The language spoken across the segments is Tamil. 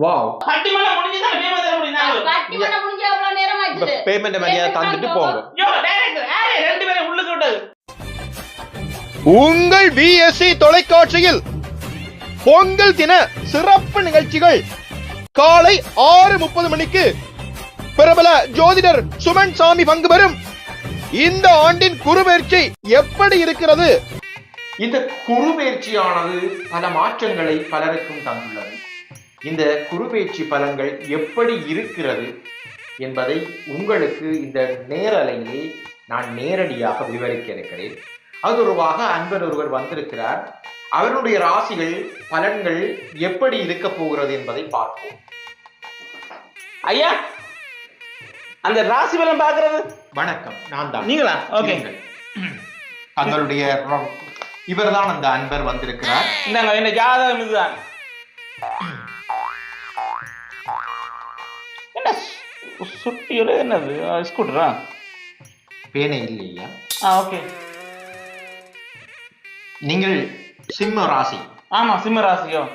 வாவ் முடிஞ்சுதான் பேமெண்ட் தர முடிஞ்ச நேரம் பேமெண்ட் மரியாதை தந்துட்டு போங்க. யோ, director, யாரு? ரெண்டு பேரும் உள்ளுக்கு விட்டது? உங்கள் பிஎஸ்சி தொலைக்காட்சியில் பொங்கல் தின சிறப்பு நிகழ்ச்சிகள் காலை ஆறு முப்பது மணிக்கு பிரபல ஜோதிடர் சுமன் சாமி பங்கு பெறும். இந்த ஆண்டின் குருபெயர்ச்சி எப்படி இருக்கிறது? இந்த குருபெயர்ச்சியானது பல மாற்றங்களை பலருக்கும் தந்துள்ளது. இந்த குருபெயர்ச்சி பலன்கள் எப்படி இருக்கிறது என்பதை உங்களுக்கு இந்த நேரலையிலே நான் நேரடியாக விவரிக்க இருக்கிறேன் அது ஒருவாக அன்பர் ஒருவர் வந்திருக்கிறார். அவருடைய ராசிகள் பலன்கள் எப்படி இருக்க போகிறது என்பதை பார்ப்போம். ஐயா அந்த ராசி பலன் பாக்குறது வணக்கம் நான் தான். நீங்களா? ஓகே. தங்களுடைய இவர்தான் அந்த அன்பர் வந்திருக்கிறார். என்ன ஜாதகம் இதுதான். என்ன? சு- சுட்டி ஒரு என்னது ஸ்கூட்டரா பேனை இல்லையா? ஆ ஓகே நீங்கள் சிம்ம ராசி. ஆமா சிம்ம ராசியோ.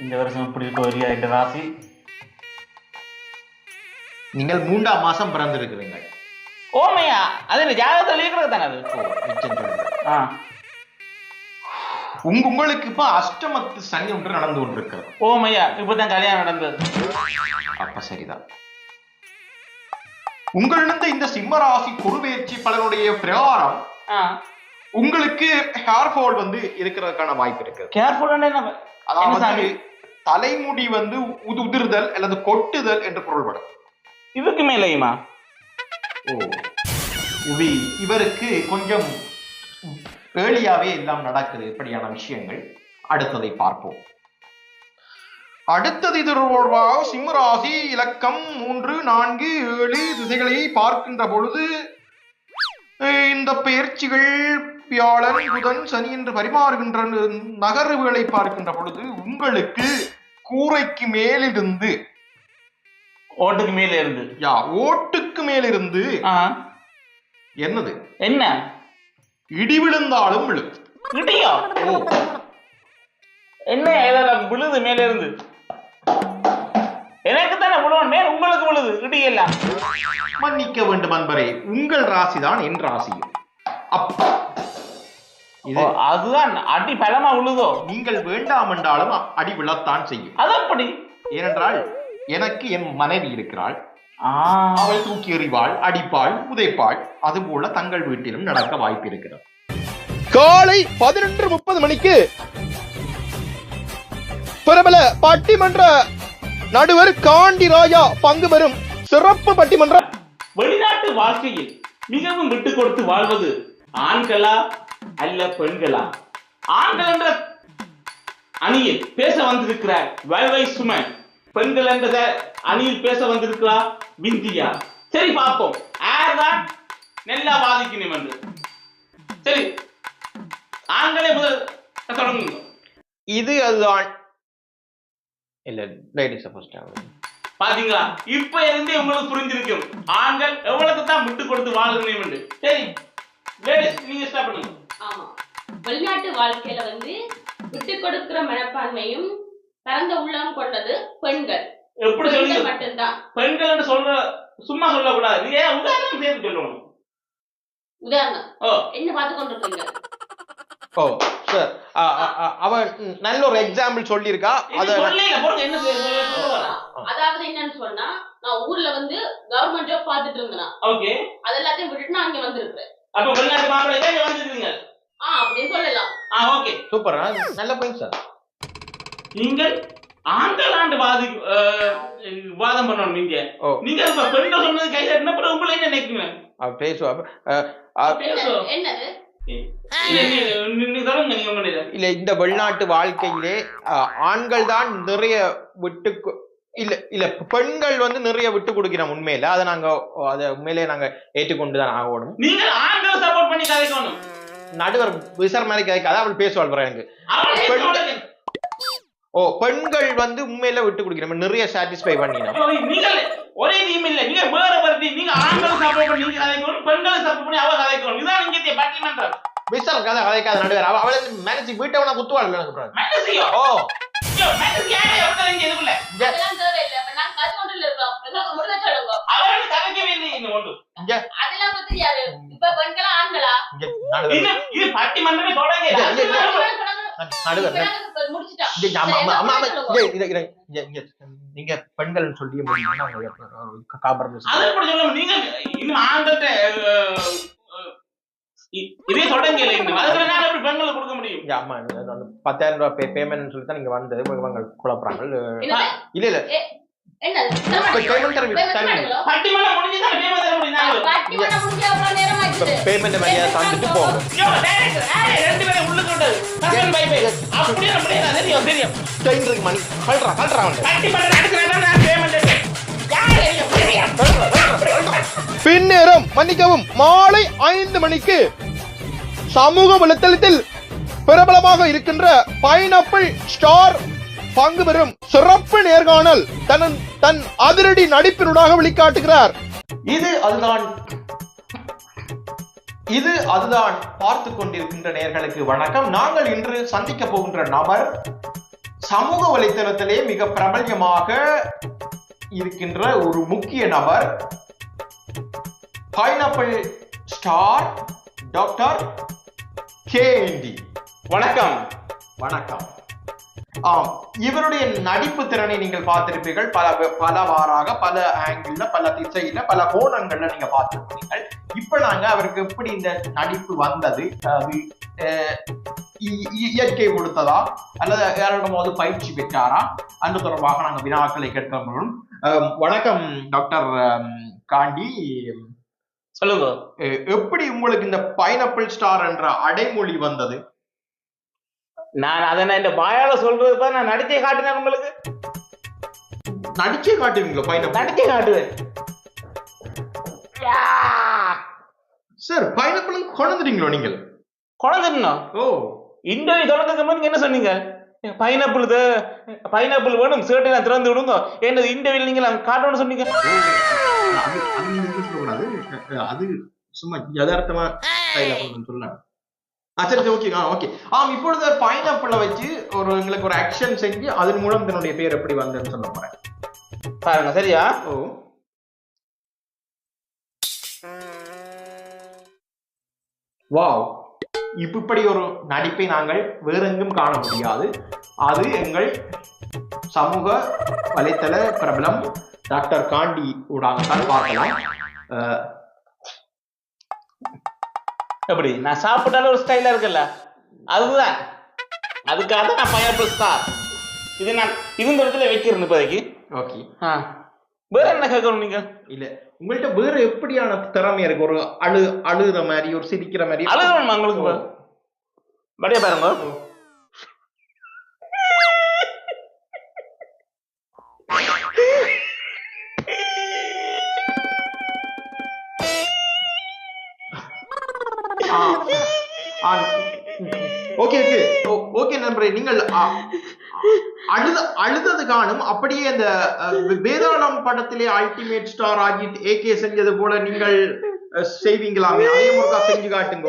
இந்த வருஷம் எப்படி இருக்கோ இல்லையா இந்த ராசி. நீங்கள் மூன்றாம் மாசம் பிறந்திருக்கிறீர்கள். ஓமையா? அது ஜாதகத்தில் இருக்கிறது தானே அது. ஆ. உங்க உங்களுக்கு இப்ப அஷ்டமத்து சனி ஒன்று நடந்து கொண்டிருக்கிறது. ஓமையா இப்பதான் கல்யாணம் நடந்தது. அப்ப சரிதான். உங்களிடம் இந்த சிம்ம ராசி குருபெயர்ச்சி பலனுடைய பிரகாரம் உங்களுக்கு ஹேர் ஃபால் வந்து இருக்கிறதுக்கான வாய்ப்பு என்ன? என்ன அதாவது? தலைமுடி வந்து உது உதிர்தல் அல்லது கொட்டுதல் என்று பொருள்படும். இதுக்கு மேலேயுமா? ஓ. இவி இவருக்கு கொஞ்சம் ஏர்லியாவே எல்லாம் நடக்குது. இப்படியான விஷயங்கள். அடுத்ததை பார்ப்போம். அடுத்தது இது தொடர்பாக சிம்மராசி இலக்கம் மூன்று நான்கு ஏழு திசைகளை பார்க்கின்ற பொழுது இந்த பெயர்ச்சிகள் வியாழன் புதன் சனி என்று பரிமாறுகின்ற நகர்வுகளை பார்க்கின்ற பொழுது உங்களுக்கு கூரைக்கு மேலிருந்து ஓட்டுக்கு மேலே இருந்து யா ஓட்டுக்கு மேலிருந்து என்னது? என்ன? இடி விழுந்தாலும் விழும் இடியோ? ஓ. என்ன ஏதாவது விழுது மேல இருந்து எனக்கு தானே விழுவன் மேல் உங்களுக்கு விழுது இடி எல்லாம் மன்னிக்க வேண்டும் அன்பரே உங்கள் ராசிதான் என் ராசியும் அப்ப அதுதான் அடி பலமா விழுதோ? நீங்கள் வேண்டாம் என்றாலும் அடி விழத்தான் செய்யும். அது அப்படி ஏனென்றால் எனக்கு என் மனைவி இருக்கிறாள். அவள் தூக்கி எறிவாள் அடிப்பாள் உதைப்பாள் அதுபோல தங்கள் வீட்டிலும் நடக்க வாய்ப்பு இருக்கிறது காலை பதினொன்று முப்பது மணிக்கு பிரபல பட்டிமன்ற நடுவர் காண்டி ராஜா பங்கு பெறும் சிறப்பு பட்டிமன்றம் வெளிநாட்டு வாழ்க்கையில் மிகவும் விட்டு கொடுத்து வாழ்வது ஆண்களா அல்ல பெண்களா? ஆண்கள் என்ற அணியில் பேச வந்திருக்கிறார் வல்வை சுமன் பெண்கள் என்ற அணியில் பேச வந்திருக்கிறார். விந்தியா சரி பார்ப்போம். யார்தான் நல்லா வாதிக்கணும் என்று? சரி ஆண்களே முதல் தொடங்குங்க. இது அதுதான். இல்ல லேடிஸ் ஃபர்ஸ்ட் பாத்தீங்களா? இப்ப இருந்தே உங்களுக்கு புரிஞ்சிருக்கும். ஆண்கள் எவ்வளவுக்கு தான் விட்டு கொடுத்து வாழணும் என்று. சரி லேடிஸ் நீங்க ஸ்டார்ட் பண்ணுங்க. ஆமா. வெளிநாட்டு வாழ்க்கையில வந்து விட்டு கொடுக்கிற மனப்பான்மையும் பரந்த உள்ளம் கொண்டது பெண்கள். எப்படி மட்டும்தான். பெண்கள் சொல்ற சும்மா சொல்லக்கூடாது. நீங்க ஏன் உதாரணம் சேர்த்து சொல்லணும்? உதாரணம். ஓ. என்ன பார்த்து கொண்டிருக்கீங்க? ஓ சார் அவன் நல்ல ஒரு எக்ஸாம்பிள் சொல்லியிருக்கா. அத சொல்ல- சொல்ல. அதாவது என்னன்னு சொன்னா நான் ஊர்ல வந்து கவர்மெண்ட் ஜாப் பார்த்துட்டு இருந்தேன். ஓகே. அது எல்லாத்தையும் விட்டுட்டு நான் இங்க வந்திருக்கிறேன். அப்ப வெளிநாட்டு மாப்பிள்ளை இங்க வந்துருக்கீங்க? ஆ அப்படின்னு சொல்லலாம். ஆ ஓகே. சூப்பர். நல்ல பாயிண்ட் சார் நீங்கள் ஆண்கள் ஆண்டு வாதி வாதம் பண்ணணும் நீங்க. நீங்க இப்ப பெண்கள் சொன்னது கை தட்டின அப்புறம் உங்களை என்ன நினைக்குங்க பேசுவா இல்ல, நீங்க இந்த வெளிநாட்டு வாழ்க்கையிலே ஆண்கள் தான் நிறைய விட்டு இல்ல இல்ல பெண்கள் வந்து நிறைய விட்டு கொடுக்கிறோம் உண்மையில. அதை நாங்க அதை உண்மையிலே நாங்க ஏற்றுக்கொண்டு தான் ஆகணும் நீங்கள் ஆண்களை சப்போர்ட் பண்ணி கதைக்கணும். நடுவர் விசார் மாதிரி கேட்காத அவள் பேசுவாள் எனக்கு. ஓ பெண்கள் வந்து உண்மையில விட்டு கொடுக்கிறோம் நிறைய சாட்டிஸ்ஃபை பண்ணினோம். ஐயோ, நீங்கள் ஒரே டீம் இல்ல. நீங்க வேற வேற டீம் நீங்க ஆண்களை சப்போர்ட் பண்ணி நீங்க கதைக்கணும் பெண்களை சப்போர்ட் பண்ணி அவ கதைக்கணும் இதான் இங்க பட்டிமன்றம் விசால் கதை கதைக்காத நடுவர். அவ- அவளை மேனேஜ் வீட்டை வேணா குத்துவாள் எனக்கு ஓ. யோ, மேடம், யாரை எவ்வளவு தெரிஞ்சு இதுக்குள்ள? அதெல்லாம் தேவையில்லை. அப்ப நாங்க கதை ஒன்றுல இருக்கோம். எங்களுக்கு முடிஞ்ச சொல்லுங்க அவருக்கு கதைக்கவே இல்லை இந்த ஒன்று. அதெல்லாம் உங்களுக்கு தெரியாது. இப்ப பெண்களா ஆண்களா? இங்க. நடுவர் இது இது பட்டிமன்றமே தொடங்கல. நாங்க பெண்கள் சொல்லி இதே கொடுக்க முடியும்? ஆமா அந்த பத்தாயிரம் ரூபாய் பேமெண்ட் சொல்லி தான் நீங்க வந்து இவங்க குழப்பறாங்க? இல்ல இல்ல? பேமெண்ட் தர பேமெண்ட் தர பண்ணுங்களோ? பட்டிமன்றம் முடிஞ்சுதான் பேமெண்ட் தர முடியும். நாங்களும். பட்டிமன்றம் முடிஞ்ச அவ்வளவு நேரம் ஆயிடுச்சு. பேமெண்ட் வழியா தந்துட்டு போங்க யோ, director, ஏய், ரெண்டு பேரும் உள்ளுக்கு விட்டது. husband, wife. அப்படியே அப்படியே தெரியும் தெரியும். செயின் இருக்கு மணி கல்றா கல்றா அவன் பட்டிமன்றம் நடக்கிறதா நான் பேமெண்ட் எடுத்தேன். யார் தெரியும் தெரியும் பின்னேரம் மன்னிக்கவும். மாலை ஐந்து மணிக்கு சமூக வலைத்தளத்தில் பிரபலமாக இருக்கின்ற பைனாப்பிள் ஸ்டார் பங்கு பெறும் சிறப்பு நேர்காணல் தன் தன் அதிரடி நடிப்பினூடாக வெளிக்காட்டுகிறார். இது அதுதான் இது அதுதான் பார்த்து கொண்டிருக்கின்ற நேர்களுக்கு வணக்கம். நாங்கள் இன்று சந்திக்க போகின்ற நபர் சமூக வலைத்தளத்திலே மிக பிரபல்யமாக இருக்கின்ற ஒரு முக்கிய நபர் பைனாப்பிள் ஸ்டார் டாக்டர் கேஎன்டி வணக்கம். வணக்கம். ஆம். இவருடைய நடிப்பு திறனை நீங்கள் பார்த்திருப்பீர்கள். பல பலவாறாக பல ஆங்கிள் பல திசையில பல கோணங்கள்ல நீங்க பார்த்திருப்பீர்கள். இப்ப நாங்க அவருக்கு எப்படி இந்த நடிப்பு வந்தது? அது இயற்கை கொடுத்ததா? அல்லது யாரிடமாவது பயிற்சி பெற்றாரா? அந்த தொடர்பாக நாங்க வினாக்களை கேட்கிறோம் அஹ், வணக்கம் டாக்டர் காண்டி. சொல்லுங்க. எப்படி உங்களுக்கு இந்த பைனாப்பிள் ஸ்டார் என்ற அடைமொழி வந்தது? நான் அதை நான் இந்த வாயால சொல்றது பாரு, நான் நடிச்சே காட்டினேன் உங்களுக்கு. நடிச்சே காட்டுவீங்களா பைனாப்பிள் நடிச்சே காட்டுவேன். சார் பைனாப்பிள் கொண்டுறீங்களோ நீங்கள்? குழந்தைணும் ஓ. இன்டர்வியூ தொடர்ந்துக்கு முன்னாடி நீங்க என்ன சொன்னீங்க? பைனாப்பிள் பைனாப்பிள் வேணும் சேர்ட்டை நான் திறந்து விடுங்க. என்னது இன்டர்வியூல நீங்க காட்டணும்னு சொன்னீங்க? அது சும்மா யதார்த்தமா சொல்லலாம் சரி ஓகே ஆ ஓகே ஆம் இப்பொழுது பைனாப்பிளை வச்சு ஒரு எங்களுக்கு ஒரு ஆக்ஷன் செஞ்சு அதன் மூலம் தன்னுடைய பேர் எப்படி வந்ததுன்னு சொல்ல போறேன். பாருங்க சரியா? ஓ. வாவ். இப்படி ஒரு நடிப்பை நாங்கள் வேறெங்கும் காண முடியாது. அது எங்கள் சமூக வலைத்தள பிரபலம் டாக்டர் காண்டி ஊடாகத்தான் பார்க்கலாம். எப்படி? நான் சாப்பிட்டாலும் ஒரு ஸ்டைலா இருக்குல்ல? அதுதான். அதுக்காக நான் பைனாப்பிள் ஸ்டார் இது நான் இருந்த இடத்துல வைக்கிறேன் இப்போதைக்கு. ஓகே ஆ. வேற என்ன கேட்கணும் நீங்க? இல்ல. உங்கள்ட்ட வேற எப்படியான திறமை இருக்கு? ஒரு அழு அழுகிற மாதிரி ஒரு சிரிக்கிற மாதிரி? அழுகணும் உங்களுக்கு? படியா பாருங்க. ஓகே ஓகே ஓகே நண்பரே நீங்கள் அழுத அழுதது காணும். அப்படியே அந்த வேதாளம் படத்திலே அல்டிமேட் ஸ்டார் ஆகிட் ஏகே செஞ்சது போல நீங்கள் செய்வீங்களாமே அதே முருகா செஞ்சு காட்டுங்க.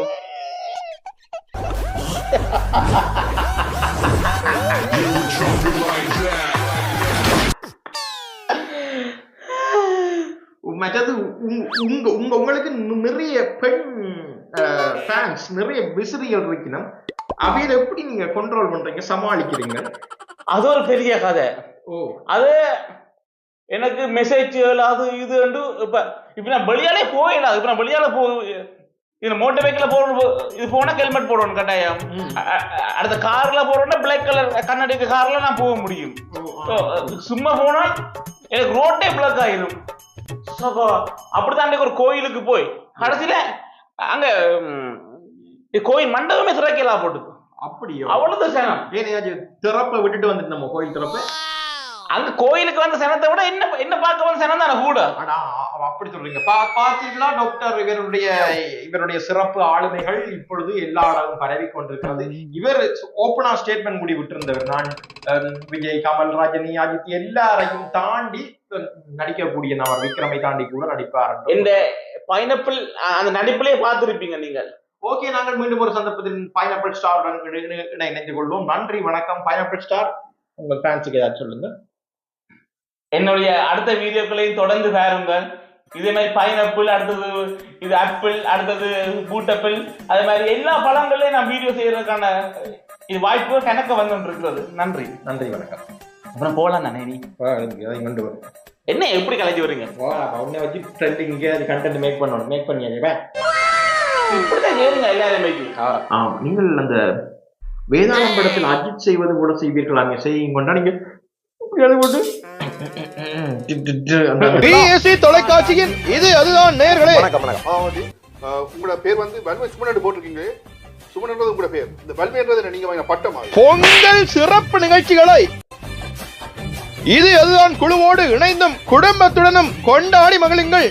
மற்றது உங்க- உங்க உங்க உங்களுக்கு நிறைய பெண் ஃபேன்ஸ் நிறைய விசிறிகள் இருக்கணும். அவையில எப்படி நீங்க கண்ட்ரோல் பண்றீங்க? சமாளிக்கிறீங்க? அது ஒரு பெரிய கதை. ஓ. அது எனக்கு மெசேஜ்கள் அது இது இப்ப இப்ப நான் வெளியாலே போயிடலாம் இப்ப நான் வெளியால போ இது மோட்டர் பைக்கில் போட இது போனா ஹெல்மெட் போடணும் கட்டாயம். அடுத்த கார்ல போறோம்னா பிளாக் கலர் கண்ணாடி கார்ல நான் போக முடியும். சும்மா போனா எனக்கு ரோட்டே பிளாக் ஆயிரும். சபா. அப்படித்தான் ஒரு கோயிலுக்கு போய் கடைசியில அங்க கோயில் மண்டபமே திறக்கலாம் போட்டு அப்படியோ? அவ்வளவு சனம். ஏனையாச்சும் திறப்பை விட்டுட்டு வந்துட்டு நம்ம கோயில் திறப்பை? அங்க கோயிலுக்கு வந்த சனத்தை விட என்ன என்ன பார்க்க வந்த சனம் தானே கூட ஆனா அப்படி சொல்றீங்க. பா பார்த்தீங்களா டாக்டர் இவருடைய இவருடைய சிறப்பு ஆளுமைகள் இப்பொழுது எல்லா இடமும் பரவி கொண்டிருக்கிறது. இவர் ஓப்பனா ஸ்டேட்மெண்ட் முடி விட்டிருந்தவர் நான் விஜய் கமல் ரஜினி அஜித் எல்லாரையும் தாண்டி நடிக்கக்கூடிய நபர் விக்ரமை தாண்டி கூட நடிப்பார் இந்த பைனாப்பிள் அந்த நடிப்புலயே பார்த்திருப்பீங்க நீங்கள். ஓகே நாங்கள் மீண்டும் ஒரு சந்தர்ப்பத்தில் பைனாப்பிள் ஸ்டார் இணைந்து கொள்வோம். நன்றி வணக்கம் பைனாப்பிள் ஸ்டார் உங்கள் ஃபேன்ஸுக்கு ஏதாச்சும் சொல்லுங்க என்னுடைய அடுத்த வீடியோக்களையும் தொடர்ந்து பாருங்கள். இதே மாதிரி பைனாப்பிள் அடுத்தது இது ஆப்பிள் அடுத்தது பூட்டப்பிள் அதே மாதிரி எல்லா பழங்களையும் நான் வீடியோ செய்யறதுக்கான இது வாய்ப்பு கணக்க வந்து இருக்கிறது நன்றி. நன்றி வணக்கம். அப்புறம் போகலாம் தானே நீ கொண்டு வரும் என்ன எப்படி கலைஞ்சு வரீங்க? உன்னை வச்சு ட்ரெண்டிங்க்கு அது கண்டென்ட் மேக் பண்ணணும். மேக் பண்ணியாச்சு பே. இப்படிதான் ஏறுங்க எல்லாருமே நீங்கள் அந்த வேதாளம் படத்தில் அஜித் செய்வது கூட செய்வீர்கள்? அங்கே செய்யும் கொண்டா நீங்க இப்படி அது போட்டு அந்த- பிஎஸ்சி தொலைக்காட்சியின் இது அதுதான் நேயர்களே வணக்கம் வணக்கம். உங்களோட பேர் வந்து வல்மை சுமன் போட்டிருக்கீங்க சுமன்ன்றது உங்களோட பேர். இந்த வல்மைன்றது நீங்க வாங்கின பட்டம் பொங்கல் சிறப்பு நிகழ்ச்சிகளை இது அதுதான் குழுவோடு இணைந்தும் குடும்பத்துடனும் கொண்டாடி மகிழுங்கள்.